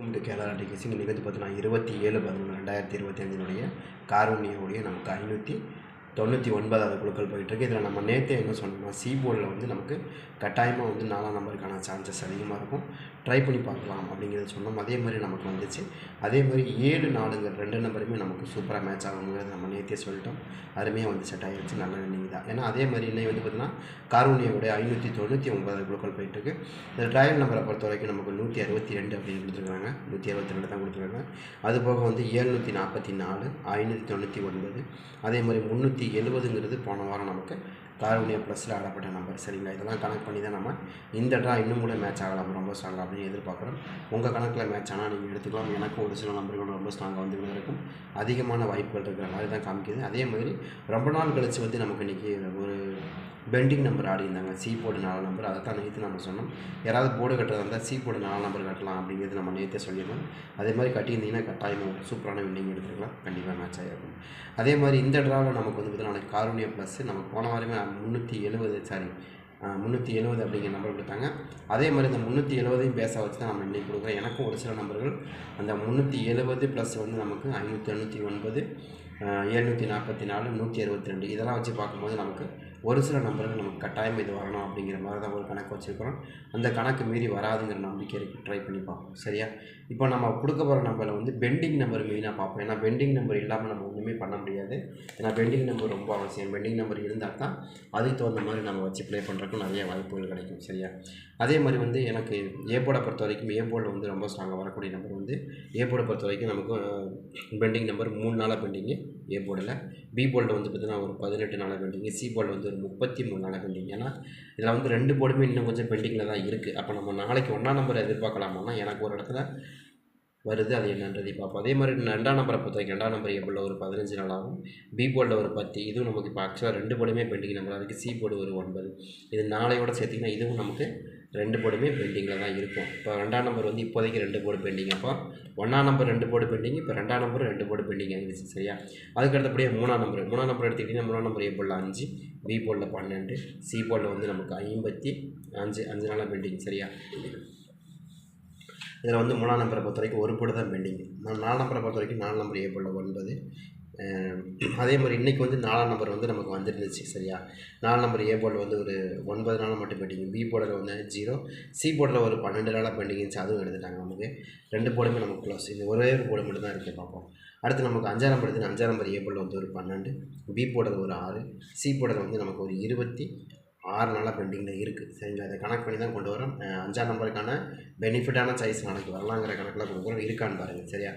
Welcome to Kerala TKC இங்கே நிகழ்ச்சி பார்த்தீங்கன்னா இருபத்தி ஏழு பதினொன்று ரெண்டாயிரத்தி இருபத்தி அஞ்சினுடைய காரூணியோடைய நமக்கு ஐநூற்றி தொண்ணூற்றி ஒன்பதாவது குழுக்கள் போயிட்டுருக்கு. இதில் நம்ம நேற்றே என்ன சொன்னோம்னா சி போர்டில் வந்து நமக்கு கட்டாயமாக வந்து நாலாம் நம்பருக்கான சான்சஸ் அதிகமாக இருக்கும். ட்ரை பண்ணி பார்க்கலாம் அப்படிங்கிறத சொன்னோம். அதே மாதிரி நமக்கு வந்துச்சு. அதே மாதிரி ஏழு நாலுங்கிற ரெண்டு நம்பருமே நமக்கு சூப்பராக மேட்ச் ஆகுங்கிறது நம்ம நேற்றே சொல்லிட்டோம். அருமையாக வந்து செட் ஆகிடுச்சு நல்ல ரன்னிங் தான். ஏன்னா அதே மாதிரி இன்னைக்கு வந்து பார்த்திங்கன்னா காரூணியோடைய ஐநூற்றி தொண்ணூற்றி ஒன்பதாவது குழுக்கள் போயிட்டுருக்கு. இந்த ட்ரையல் நம்பரை பொறுத்த வரைக்கும் நமக்கு நூற்றி அறுபத்தி ரெண்டு அப்படின்னு கொடுத்துருக்காங்க. நூற்றி அறுபத்தி ரெண்டு தான் கொடுத்துருக்காங்க. அது போக வந்து ஏழ்நூற்றி நாற்பத்தி நாலு ஐநூற்றி தொண்ணூற்றி ஒன்பது. அதே மாதிரி முந்நூற்றி எழுபதுங்கிறது போன வாரம் நமக்கு காரூணியா ப்ளஸில் ஆடப்பட்ட நம்பர் சரிங்களா? இதெல்லாம் கணக்கு பண்ணி தான் நம்ம இந்த ட்ரா இன்னும் கூட மேட்ச் ஆகலாம். ரொம்ப ஸ்ட்ராங்காக அப்படின்னு எதிர்பார்க்குறோம். உங்கள் கணக்கில் மேட்ச் ஆனால் நீங்கள் எடுத்துக்கலாம். எனக்கும் ஒரு சில நம்பர்கள் ரொம்ப ஸ்ட்ராங்காக வந்து இருக்கும் அதிகமான வாய்ப்புகள் இருக்கிற மாதிரி தான் காமிக்குது. அதே மாதிரி ரொம்ப நாள் கழிச்சு வந்து நமக்கு இன்றைக்கி ஒரு பெண்டிங் நம்பர் ஆடி இருந்தாங்க சி போர்டு நாலு நம்பர். அதை தான் நேற்று நம்ம சொன்னோம். யாராவது போர்டு கட்டுறதா இருந்தால் சி போர்டு நாலு நம்பர் கட்டலாம் அப்படிங்கிறது நம்ம நேற்றே சொல்லியிருந்தோம். அதே மாதிரி கட்டியிருந்தீங்கன்னா கட்டாயம் ஒரு சூப்பரான வின்னிங் எடுத்துக்கலாம் கண்டிப்பாக மேட்ச் ஆகிருக்கும் அதே மாதிரி இந்த ட்ராவில் நமக்கு வந்து பார்த்தீங்கன்னா நாளைக்கு காரூணியா ப்ளஸ் நம்ம போன வாரமே முந்நூற்றி எழுபது சாரி முந்நூற்றி எழுபது அப்படிங்கிற நம்பர் கொடுத்தாங்க. அதே மாதிரி இந்த முந்நூற்றி எழுபதையும் பேச வச்சு தான் நம்ம இன்றைக்கி கொடுக்குறோம். எனக்கும் ஒரு சில நம்பர்கள் அந்த முந்நூற்றி எழுபது ப்ளஸ் வந்து நமக்கு ஐநூற்றி தொண்ணூற்றி ஒன்பது எழுநூற்றி நாற்பத்தி நாலு நூற்றி அறுபத்தி ரெண்டு இதெல்லாம் வச்சு பார்க்கும்போது நமக்கு ஒரு சில நம்பர்கள் நமக்கு கட்டாயம் இது வரணும் அப்படிங்கிற மாதிரி தான் ஒரு கணக்கு வச்சுருக்கிறோம். அந்த கணக்கு மீறி வராதுங்கிற நம்பிக்கை இருக்குது ட்ரை பண்ணி பார்ப்போம். சரியா? இப்போ நம்ம கொடுக்க போகிற நம்பரில் வந்து பெண்டிங் நம்பர் மெயினாக பார்ப்போம். ஏன்னா பெண்டிங் நம்பர் இல்லாமல் நம்ம ஒன்றுமே பண்ண முடியாது. ஏன்னா பெண்டிங் நம்பர் ரொம்ப அவசியம். பெண்டிங் நம்பர் இருந்தால் தான் அதுக்கு தகுந்த மாதிரி நம்ம வச்சு ப்ளே பண்ணுறக்கும் நிறைய வாய்ப்புகள் கிடைக்கும். சரியா? அதே மாதிரி வந்து எனக்கு ஏ போர்டை பொறுத்த வரைக்கும் ஏ போர்டில் வந்து ரொம்ப ஸ்ட்ராங்காக வரக்கூடிய நம்பர் வந்து ஏ போர்டை பொறுத்த வரைக்கும் நமக்கு பெண்டிங் நம்பர் மூணு நாளாக பெண்டிங்கு ஏ போர்டில் பி போர்டில் வந்து பார்த்திங்கன்னா ஒரு பதினெட்டு நாளாக பெண்டிங்கு சி போர்டில் வந்து ஒரு முப்பத்தி மூணு நாளாக பெண்டிங் ஏன்னா இதில் வந்து ரெண்டு போர்டுமே இன்னும் கொஞ்சம் பெண்டிங்கில் தான் இருக்குது அப்போ நம்ம நாளைக்கு ஒன்றாம் நம்பர் எதிர்பார்க்கலாமான்னா எனக்கு ஒரு இடத்துல வருது அது என்னன்றது பார்ப்போம். அதே மாதிரி ரெண்டாம் நம்பரை பொறுத்த வரைக்கும் ரெண்டாம் நம்பர் ஏ போர்டில் ஒரு பதினஞ்சு நாள் ஆகும் பி போர்டில் ஒரு பத்து. இதுவும் நமக்கு இப்போ ஆக்சுவலாக ரெண்டு போர்டுமே பெண்டிங் நம்பர் அதுக்கு சி போர்டு ஒரு ஒன்பது. இது நாளையோட சேர்த்திங்கன்னா இதுவும் நமக்கு ரெண்டு போர்டுமே பெண்டிங்கில் தான் இருக்கும். இப்போ ரெண்டாம் நம்பர் வந்து இப்போதைக்கு ரெண்டு போர்டு பெண்டிங். அப்போ ஒன்றாம் நம்பர் ரெண்டு போர்டு பெண்டிங் இப்போ ரெண்டாம் நம்பர் ரெண்டு போர்டு பெண்டிங் ஆகிடுச்சு சரியா? அதுக்கு அடுத்தபடியே மூணாம் நம்பர் மூணாம் நம்பர் எடுத்துக்கிட்டிங்கன்னா மூணாம் நம்பர் ஏ போர்டில் அஞ்சு பி போர்டில் பன்னெண்டு சி போர்டில் வந்து நமக்கு ஐம்பத்தி அஞ்சு அஞ்சு நாளாக பெண்டிங் சரியா? இதில் வந்து மூணாம் நம்பரை பொறுத்த வரைக்கும் ஒரு போர்டு தான் பெண்டிங். நாலு நம்பரை பொறுத்த வரைக்கும் நாலு நம்பர் ஏ போர்டில் ஒன்பது. அதே மாதிரி இன்றைக்கி வந்து நாலாம் நம்பர் வந்து நமக்கு வந்துருந்துச்சு சரியா? நாலு நம்பர் ஏ போர்டில் வந்து ஒரு ஒன்பது நாள் மட்டும் பெண்டிங் பி போர்டில் வந்து ஜீரோ சி போர்டில் ஒரு பன்னெண்டு நாளாக பெண்டிங் இருந்துச்சு அதுவும் எடுத்துட்டாங்க நமக்கு. ரெண்டு போர்டுமே நமக்கு க்ளோஸ் இது ஒரே ஒரு போர்டு மட்டும் தான் இருக்குது பார்ப்போம் அடுத்து நமக்கு அஞ்சாம் நம்பர் எடுத்து அஞ்சாம் நம்பர் ஏ போர்டில் வந்து ஒரு பன்னெண்டு. பி போர்டில் ஒரு ஆறு. சி போர்டில் வந்து நமக்கு ஒரு இருபத்தி ஆறு நாளாக பெண்டிங்கில் இருக்குது சரிங்களா? அதை கணக்கு பண்ணி தான் கொண்டு வரோம். அஞ்சாம் நம்பருக்கான பெனிஃபிட்டான சாய்ஸ் நாளைக்கு வரலாங்கிற கணக்கில் கொடுக்குறோம் இருக்கான்னு பாருங்கள் சரியா?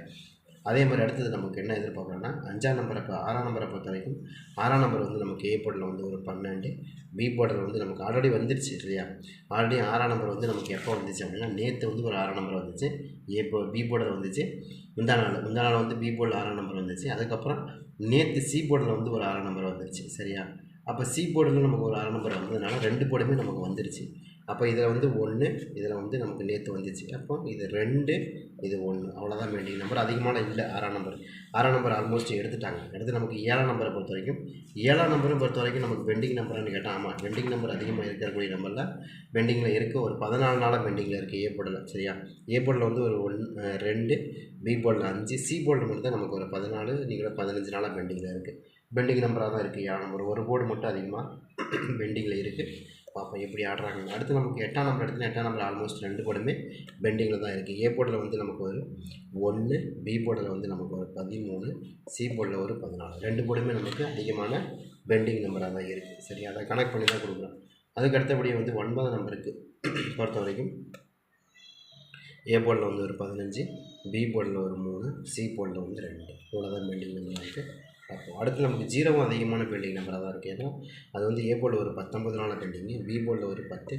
அதே மாதிரி அடுத்தது நமக்கு என்ன எதிர்பார்க்குறோன்னா அஞ்சாம் நம்பரை இப்போ ஆறாம் நம்பரை பொறுத்த வரைக்கும் ஆறாம் நம்பர் வந்து நமக்கு ஏ போர்டில் வந்து ஒரு பன்னெண்டு பி போர்டில் வந்து நமக்கு ஆல்ரெடி வந்துடுச்சு இல்லையா? ஆல்ரெடி ஆறாம் நம்பர் வந்து நமக்கு எப்போ வந்துச்சு அப்படின்னா நேற்று வந்து ஒரு ஆறாம் நம்பர் வந்துச்சு ஏ போ பி போர்டில் வந்துச்சு முந்தா நாள் முந்தா நாள் வந்து பி போர்டில் ஆறாம் நம்பர் வந்துச்சு அதுக்கப்புறம் நேற்று சி போர்டில் வந்து ஒரு ஆறாம் நம்பர் வந்துருச்சு சரியா? அப்போ சி போர்டில் நமக்கு ஒரு ஆறாம் நம்பர் வந்ததுனால ரெண்டு போர்டுமே நமக்கு வந்துருச்சு. அப்போ இதில் வந்து ஒன்று இதில் வந்து நமக்கு நேற்று வந்துச்சு. அப்போ இது ரெண்டு இது ஒன்று. அவ்வளோதான் பெண்டிங் நம்பர் அதிகமான இல்லை ஆறாம் நம்பர் ஆறாம் நம்பர் ஆல்மோஸ்ட் எடுத்துட்டாங்க. அடுத்து நமக்கு ஏழாம் நம்பரை பொறுத்த வரைக்கும் ஏழாம் நம்பரை பொறுத்த வரைக்கும் நமக்கு பெண்டிங் நம்பர்னு கேட்டால் ஆமாம் பெண்டிங் நம்பர் அதிகமாக இருக்கக்கூடிய நம்பரில் பெண்டிங்கில் இருக்குது ஒரு பதினாலு நாளாக பெண்டிங்கில் இருக்குது ஏ போர்டில் சரியா? ஏ போர்டில் வந்து ஒரு ஒன் ரெண்டு பி போர்டில் அஞ்சு சி போர்டில் மட்டும் தான் நமக்கு ஒரு பதினாலு நீங்கள் பதினஞ்சு நாளாக பெண்டிங்கில் இருக்குது பெண்டிங் நம்பராக தான் இருக்குது ஏழாம் நம்பர் ஒரு போர்டு மட்டும் அதிகமாக பெண்டிங்கில் இருக்குது பார்ப்போம் எப்படி ஆடுறாங்க. அடுத்து நமக்கு எட்டாம் நம்பர் எடுத்து எட்டாம் நம்பர் ஆல்மோஸ்ட் ரெண்டு போர்டுமே பெண்டிங்கில் தான் இருக்குது ஏ போர்டில் வந்து நமக்கு ஒரு ஒன்று பி போர்டில் வந்து நமக்கு ஒரு பதிமூணு சி போர்டில் ஒரு பதினாலு. ரெண்டு போர்டுமே நமக்கு அதிகமான பெண்டிங் நம்பராக தான் இருக்குது சரி அதை கனெக்ட் பண்ணி தான் கொடுக்குறோம். அதுக்கு அடுத்தபடியே வந்து ஒன்பதாம் நம்பருக்கு பொறுத்த வரைக்கும் ஏ போர்டில் வந்து ஒரு பதினஞ்சு பி போர்டில் ஒரு மூணு சி போர்டில் வந்து ரெண்டு. இவ்வளோதான் பெண்டிங் நம்பர் இருக்குது பார்ப்போம். அடுத்து நமக்கு ஜீரோவும் அதிகமான பெண்டிங் நம்பராக தான் இருக்குது ஏன்னா அது வந்து ஏ போர்டில் ஒரு பத்தொம்பது நாள் பெண்டிங்கு பி போர்டில் ஒரு பத்து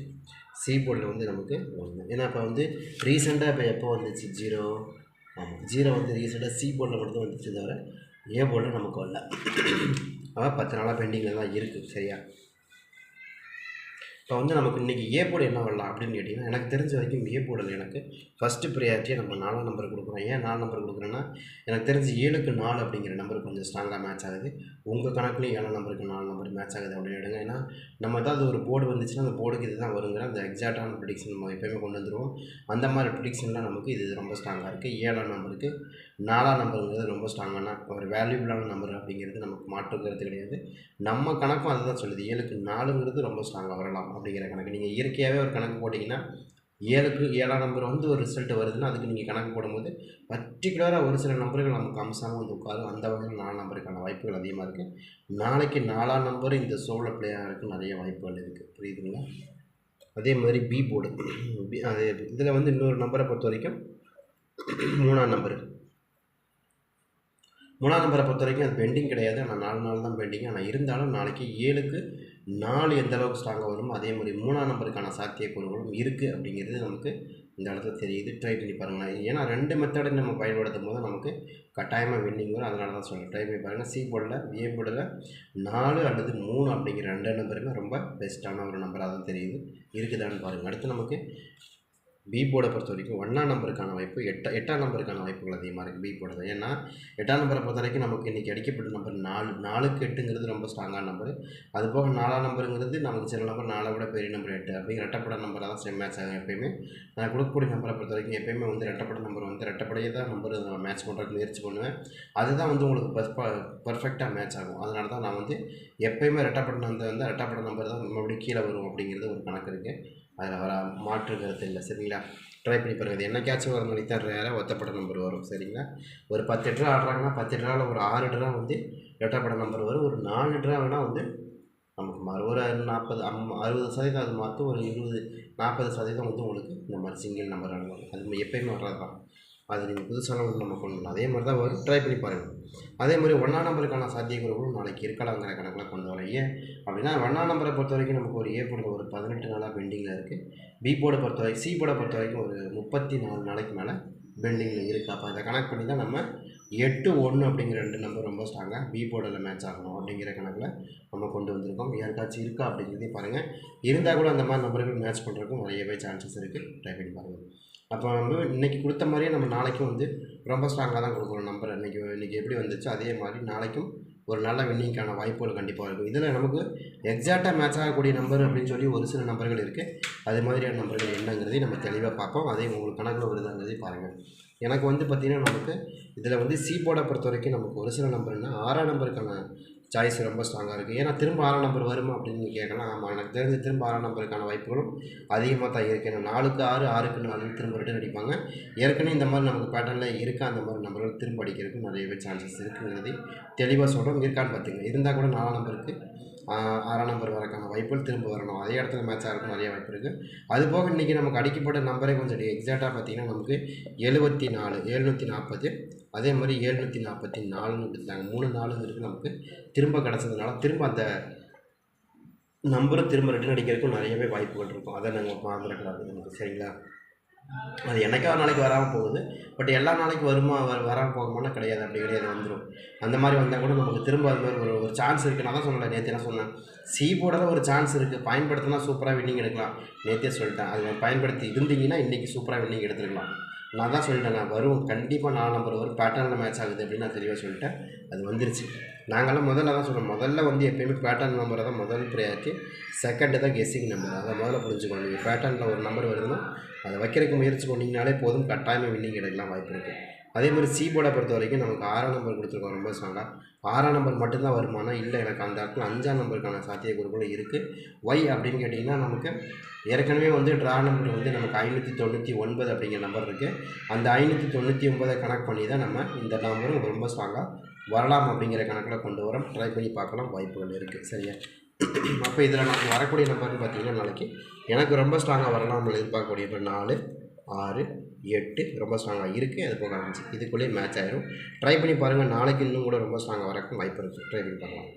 சி போர்டில் வந்து நமக்கு ஒன்று ஏன்னா இப்போ வந்து ரீசெண்டாக இப்போ எப்போ வந்துச்சு ஜீரோ ஆமாம் ஜீரோ வந்து ரீசெண்டாக சி போர்டில் மட்டும் வந்துச்சு தவிர ஏ போர்டில் நமக்கு வரல. அதான் பத்து நாளாக பெண்டிங்கில் தான் இருக்குது சரியா? இப்போ வந்து நமக்கு இன்றைக்கி ஏ போர்டு என்ன வரலாம் அப்படின்னு கேட்டிங்கன்னா எனக்கு தெரிஞ்ச வரைக்கும் ஏ போர்டில் எனக்கு ஃபஸ்ட்டு ப்ரியாரிட்டியை நம்ம நாலாம் நம்பர் கொடுக்குறோம் ஏன் நாலு நம்பர் கொடுக்குறேன்னா எனக்கு தெரிஞ்சு ஏழுக்கு நாலு அப்படிங்கிற நம்பர் கொஞ்சம் ஸ்ட்ராங்காக மேட்ச் ஆகுது. உங்கள் கணக்குலையும் ஏழாம் நம்பருக்கு நாலு நம்பர் மேட்ச் ஆகுது அப்படின்னு எடுங்க. ஏன்னா நம்ம ஏதாவது ஒரு போர்டு வந்துச்சுன்னா அந்த போர்டுக்கு இதுதான் வருங்கிற அந்த எக்ஸாக்டான ப்ரிடிக்ஷன் நம்ம எப்போயுமே கொண்டு வந்துடுவோம் அந்த மாதிரி ப்ரிடிக்ஷன்லாம் நமக்கு இது ரொம்ப ஸ்ட்ராங்காக இருக்குது ஏழாம் நம்பருக்கு நாலாம் நம்பருங்கிறது ரொம்ப ஸ்ட்ராங்கான ஒரு வேல்யூபிளான நம்பர் அப்படிங்கிறது நமக்கு மாற்றுக்கிறது கிடையாது. நம்ம கணக்கும் அதுதான் சொல்லுது. ஏழுக்கு நாலுங்கிறது ரொம்ப ஸ்ட்ராங்காக வரலாம். அப்படிங்கிற கணக்கு. நீங்கள் இயற்கையாகவே ஒரு கணக்கு போட்டிங்கன்னா ஏழுக்கு ஏழாம் நம்பர் வந்து ஒரு ரிசல்ட் வருதுன்னா அதுக்கு நீங்கள் கணக்கு போடும்போது பர்டிகுலராக ஒரு சில நம்பர்கள் நமக்கு அம்சமாக வந்து உட்காரும். அந்த வகையில் நாலு நம்பருக்கான வாய்ப்புகள் அதிகமாக இருக்குது நாளைக்கு நாலாம் நம்பர் இந்த சோழ பிளேயருக்கு நிறைய வாய்ப்புகள் இருக்குது புரியுதுங்களா? அதே மாதிரி பி போர்டு பி அது இதில் வந்து இன்னொரு நம்பரை பொறுத்த வரைக்கும் மூணாம் நம்பர் மூணாம் நம்பரை பொறுத்த வரைக்கும் அது பெண்டிங் கிடையாது. ஆனால் நாலு நாள் தான் பெண்டிங் ஆனால் இருந்தாலும் நாளைக்கு ஏழுக்கு நாலு எந்த அளவுக்கு ஸ்ட்ராங்காக வருமோ அதே மாதிரி மூணாம் நம்பருக்கான சாத்தியக்கூறுகளும் இருக்குது அப்படிங்கிறது நமக்கு இந்த இடத்துல தெரியுது. ட்ரை பண்ணி பாருங்களேன். ஏன்னா ரெண்டு மெத்தடை நம்ம பயன்படுத்தும் போது நமக்கு கட்டாயமாக வின்னிங் வரும். அதனால தான் சொல்கிறேன் ட்ரை பண்ணி பாருங்கள் சி போர்டில் ஏ போர்டில் நாலு அல்லது மூணு அப்படிங்கிற ரெண்டு நம்பருமே ரொம்ப பெஸ்ட்டான ஒரு நம்பராக தான் தெரியுது. இருக்குதான்னு பாருங்கள் அடுத்து நமக்கு பி போர்டை பொறுத்த வரைக்கும் ஒன்றாம் நம்பருக்கான வாய்ப்பு எட்டா எட்டாம் நம்பருக்கான வாய்ப்புகள் அதிகமாக இருக்குது பி போர்டு தான். ஏன்னா எட்டாம் நம்பரை பொறுத்த வரைக்கும் நமக்கு இன்றைக்கி அடிக்கப்பட்ட நம்பர் நாலு நாலுக்கு எட்டுங்கிறது ரொம்ப ஸ்ட்ராங்கான நம்பர். அது போக நாலாம் நம்பருங்கிறது நமக்கு சில நம்பர் நாலை விட பெரிய நம்பர் எட்டு. அப்படிங்கிற ரெட்டப்பட நம்பராக தான் சேம் மேட்ச் ஆகும் எப்பயுமே. நான் கொடுக்கக்கூடிய நம்பரை பொறுத்த வரைக்கும் எப்பயுமே வந்து ரெட்டப்பட நம்பர் வந்து ரெட்டப்படையே தான் நம்பர் நான் மேட்ச் பண்ணுறதுக்கு முயற்சி பண்ணுவேன். அதுதான் வந்து உங்களுக்கு பர்ஃப பர்ஃபெக்டாக மேட்ச் ஆகும். அதனால தான் நான் வந்து எப்பயுமே ரெட்டப்பட நம்பர் வந்து ரெட்டப்பட நம்பர் தான் மறுபடியும் கீழே வரும் அப்படிங்கிறது ஒரு கணக்கு இருக்குது அதில் வர மாற்று கருத்து இல்லை சரிங்களா? ட்ரை பண்ணி பாருங்கள் என்னைக்காச்சும் ஒரு மணி தான் ரேராக ஒத்தப்பட நம்பர் வரும் சரிங்களா? ஒரு பத்து ட்ரா ஆடுறாங்கன்னா பத்து ட்ராவில் ஒரு ஆறு ட்ரா வந்து ரெட்டப்பட நம்பர் வரும். ஒரு நாலு ட்ரா வேணால் வந்து நமக்கு மறு ஒரு நாற்பது அம் அறுபது சதவீதம் அது மாற்றும் ஒரு இருபது நாற்பது சதவீதம் வந்து உங்களுக்கு இந்த மாதிரி சிங்கிள் நம்பர் அனுப்புவாங்க அது எப்பயுமே வர்றது தான் அது நீங்கள் புதுசான ஒன்று நம்ம கொண்டு வரலாம் அதே மாதிரி தான் வரும் ட்ரை பண்ணி பாருங்கள் அதே மாதிரி ஒன்றாம் நம்பருக்கான சாத்தியக்கூறுகளும் நாளைக்கு இருக்கலாங்கிற கணக்கில் கொண்டு வரலாம் ஏன் அப்படின்னா ஒன்றாம் நம்பரை பொறுத்த வரைக்கும் நமக்கு ஒரு ஏ போர்டில் ஒரு பதினெட்டு நாளாக பெண்டிங்கில் இருக்குது பி போர்டை பொறுத்த வரைக்கும் சி போர்டை பொறுத்த வரைக்கும் ஒரு முப்பத்தி நாலு நாளைக்கு மேலே பெண்டிங்கில் இருக்குது அப்போ அதை கணக்கு பண்ணி தான் நம்ம எட்டு ஒன்று அப்படிங்கிற ரெண்டு நம்பர் ரொம்ப ஸ்ட்ராங்காக பி போர்டில் மேட்ச் ஆகணும் அப்படிங்கிற கணக்கில் நம்ம கொண்டு வந்திருக்கோம். யாருக்காச்சும் இருக்கா அப்படிங்கிறதையும் பாருங்கள் இருந்தால் கூட அந்த மாதிரி நம்பர்கள் மேட்ச் பண்ணுறதுக்கும் நிறையவே சான்சஸ் இருக்குது ட்ரை பண்ணி பாருங்கள் அப்போ நம்ம இன்றைக்கி கொடுத்த மாதிரியே நம்ம நாளைக்கும் வந்து ரொம்ப ஸ்ட்ராங்காக தான் கொடுக்குறோம் நம்பர் இன்றைக்கி இன்றைக்கி எப்படி வந்துச்சு அதே மாதிரி நாளைக்கும் ஒரு நல்ல வின்னிங்க்கான வாய்ப்புகள் கண்டிப்பாக இருக்கும். இதில் நமக்கு எக்ஸாக்டாக மேட்ச் ஆகக்கூடிய நம்பர் அப்படின்னு சொல்லி ஒரு சில நம்பர்கள் இருக்குது அது மாதிரியான நம்பர்கள் என்னங்கிறதையும் நம்ம தெளிவாக பார்ப்போம். அதே உங்களுக்கு கணக்கில் வருதுங்கிறதையும் பாருங்கள் எனக்கு வந்து பார்த்திங்கன்னா நமக்கு இதில் வந்து சி போர்டை பொறுத்த வரைக்கும் நமக்கு ஒரு சில நம்பர்னால் ஆறாம் நம்பருக்கான சாய்ஸ் ரொம்ப ஸ்ட்ராங்காக இருக்குது ஏன்னா திரும்ப ஆறாம் நம்பர் வருமா அப்படின்னு நீங்கள் கேட்கலாம் ஆமாம் எனக்கு தெரிஞ்ச திரும்ப ஆறாம் நம்பருக்கான வாய்ப்புகளும் அதிகமாக தான் இருக்குது ஏன்னா நாலுக்கு ஆறு ஆறுக்கு நாலு திரும்ப ரிட்டன் அடிப்பாங்க. ஏற்கனவே இந்த மாதிரி நமக்கு பேட்டர்னில் இருக்கா அந்த மாதிரி நம்பர்கள் திரும்ப அடிக்கிறதுக்கு நிறையவே சான்சஸ் இருக்குங்கிறதை தெளிவாக சொல்கிறோம் இருக்கான்னு பார்த்துங்க இருந்தால் கூட நாலாம் நம்பருக்கு ஆறாம் நம்பர் வரக்கான வாய்ப்புகள் திரும்ப வரணும். அதே இடத்துல மேட்ச் ஆகிறதுக்கு நிறைய வாய்ப்பு இருக்குது அது போக இன்றைக்கி நமக்கு அடிக்கப்பட்ட நம்பரே கொஞ்சம் எக்ஸாக்டாக பார்த்தீங்கன்னா நமக்கு எழுபத்தி நாலு எழுநூற்றி நாற்பது அதே மாதிரி எழுநூற்றி நாற்பத்தி நாலுன்னு கொடுத்தாங்க மூணு நாலுங்கிறது நமக்கு திரும்ப கிடச்சதுனால திரும்ப அந்த நம்பரை திரும்ப ரிட்டன் அடிக்கிறதுக்கும் நிறையவே வாய்ப்புகள் இருக்கும். அதை நாங்கள் மறந்துடக்கூடாது நமக்கு சரிங்களா? அது என்னைக்காவது நாளைக்கு வராமல் போகுது. பட் எல்லா நாளைக்கு வருமா வர வராமல் போகுமானா கிடையாது. அப்படி கிடையாது வந்துடும் அந்த மாதிரி வந்தால் கூட நமக்கு திரும்ப அது மாதிரி ஒரு ஒரு சான்ஸ் இருக்குது நான் தான் சொன்னேன் நேற்று நான் சொன்னேன். சி போர்டில் ஒரு சான்ஸ் இருக்குது பயன்படுத்தினா சூப்பராக வின்னிங் எடுக்கலாம். நேற்றே சொல்லிட்டேன். அது பயன்படுத்தி இருந்தீங்கன்னா இன்றைக்கி சூப்பராக வின்னிங் எடுத்துருக்கலாம். நான் தான் சொல்லிட்டேன் நான் வரும் கண்டிப்பாக நாலு நம்பர் வரும். பேட்டர்னில் மேட்ச் ஆகுது அப்படின்னு நான் தெளிவாக சொல்லிட்டேன். அது வந்துருச்சு. நாங்களாம் முதல்ல தான் சொல்கிறோம் முதல்ல வந்து எப்பயுமே பேட்டர்ன் நம்பரை தான் முதல் ப்ரையாரிட்டி செகண்டு தான் கெஸ்ஸிங் நம்பர் அதை முதல்ல புரிஞ்சுக்கணும். நீங்கள் பேட்டர்னில் ஒரு நம்பர் வருதுன்னா அதை வைக்கிறதுக்கு முயற்சி பண்ணிங்கனாலே போதும். கட்டாயமாக வின்னிங் எடுக்கலாம் வாய்ப்பு இருக்குது அதே மாதிரி சி போர்டை பொறுத்த வரைக்கும் நமக்கு ஆறாம் நம்பர் கொடுத்துருக்கோம் ரொம்ப ஸ்ட்ராங்காக ஆறாம் நம்பர் மட்டும்தான் வருமானா இல்லை எனக்கு அந்த இடத்துல அஞ்சாம் நம்பருக்கான சாத்தியக்கூறுகளும் இருக்குது ஒய் அப்படின்னு கேட்டிங்கன்னா நமக்கு ஏற்கனவே வந்து ட்ரா நம்பர் வந்து நமக்கு ஐநூற்றி தொண்ணூற்றி ஒன்பது அப்படிங்கிற நம்பர் இருக்குது அந்த ஐநூற்றி தொண்ணூற்றி ஒன்பதை கணக்கு பண்ணி தான் நம்ம இந்த நம்பரும் ரொம்ப ஸ்ட்ராங்காக வரலாம் அப்படிங்கிற கணக்கில் கொண்டு வரோம். ட்ரை பண்ணி பார்க்கலாம் வாய்ப்புகள் இருக்குது சரியா? அப்போ இதில் நமக்கு வரக்கூடிய நம்பர்னு பார்த்தீங்கன்னா நாளைக்கு எனக்கு ரொம்ப ஸ்ட்ராங்காக வரலாம் எதிர்பார்க்கக்கூடிய நாலு ஆறு எட்டு ரொம்ப ஸ்ட்ராங்காக இருக்குது அது போக அஞ்சு. இதுக்குள்ளேயே மேட்ச் ஆயிரும். ட்ரை பண்ணி பாருங்கள் நாளைக்கு இன்னும் கூட ரொம்ப ஸ்ட்ராங்காக வரக்கும் வாய்ப்பு இருக்குது ட்ரை பண்ணி பார்க்கலாம்.